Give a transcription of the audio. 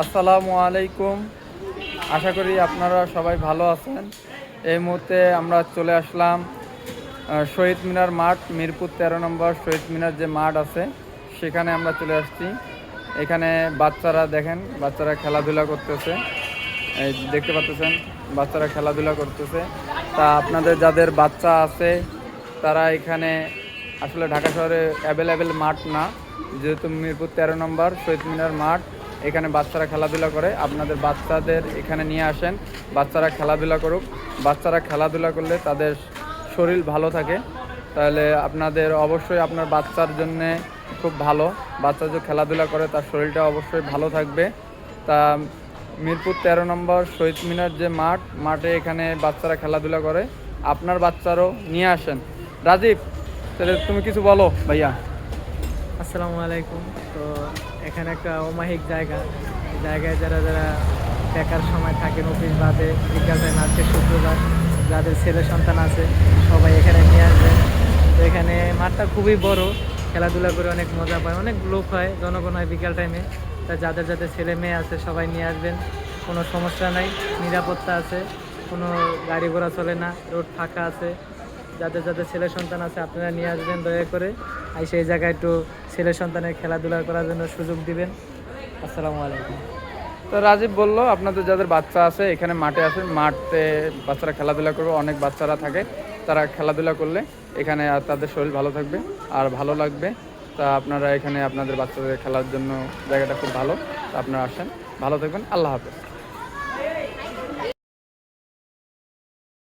আসসালামু আলাইকুম। আশা করি আপনারা সবাই ভালো আছেন। এই মুহূর্তে আমরা চলে আসলাম শহীদ মিনার মাঠ, মিরপুর তেরো নম্বর শহীদ মিনার যে মাঠ আছে, সেখানে আমরা চলে আসছি। এখানে বাচ্চারা দেখেন, বাচ্চারা খেলাধুলা করতেছে। এই দেখতে পাচ্ছেন বাচ্চারা খেলাধুলা করতেছে। তা আপনাদের যাদের বাচ্চা আছে, তারা এখানে আসলে ঢাকা শহরে অ্যাভেলেবেল মাঠ না। যেহেতু মিরপুর তেরো নম্বর, শহীদ মিনার মাঠ, এখানে বাচ্চারা খেলাধুলা করে। আপনাদের বাচ্চাদের এখানে নিয়ে আসেন। বাচ্চারা খেলাধুলা করুক। বাচ্চারা খেলাধুলা করলে তাদের শরীর ভালো থাকে। তাহলে আপনাদের অবশ্যই আপনার বাচ্চার জন্যে খুব ভালো। বাচ্চা যে খেলাধুলা করে, তার শরীরটা অবশ্যই ভালো থাকবে। তা মিরপুর তেরো নম্বর, শহীদ মিনার যে মাঠ, মাঠে এখানে বাচ্চারা খেলাধুলা করে। আপনার বাচ্চারও নিয়ে আসেন। রাজীব, তাহলে তুমি কিছু বলো, ভাইয়া। আসসালামু আলাইকুম। তো এখানে একটা অমাহিক জায়গা। জায়গায় যারা যারা দেখার সময় থাকেন অফিস বাদে, বিকাল টাইম আজকে শুক্রবার, যাদের ছেলে সন্তান আছে, সবাই এখানে নিয়ে আসবেন। তো এখানে মাঠটা খুবই বড়, খেলাধুলা করে অনেক মজা পায়, অনেক লোক হয়, জনগণ হয় বিকাল টাইমে তা যাদের যাদের ছেলে মেয়ে আছে, সবাই নিয়ে আসবেন। কোনো সমস্যা নাই, নিরাপত্তা আছে, কোনো গাড়ি ঘোড়া চলে না, রোড ফাঁকা আছে। যাদের যাদের ছেলে সন্তান আছে, আপনারা নিয়ে আসবেন দয়া করে। আর সেই জায়গায় একটু ছেলে সন্তানের খেলাধুলা করার জন্য সুযোগ দিবেন। আসসালামু আলাইকুম। তো রাজীব বলল, আপনাদের যাদের বাচ্চা আছে, এখানে মাঠে আছে, মাঠে বাচ্চারা খেলাধুলা করবে, অনেক বাচ্চারা থাকে, তারা খেলাধুলা করলে এখানে তাদের শরীর ভালো থাকবে আর ভালো লাগবে। তা আপনারা এখানে আপনাদের বাচ্চাদের খেলার জন্য জায়গাটা খুব ভালো আপনারা আসেন। ভালো থাকবেন, আল্লাহ হাফেজ।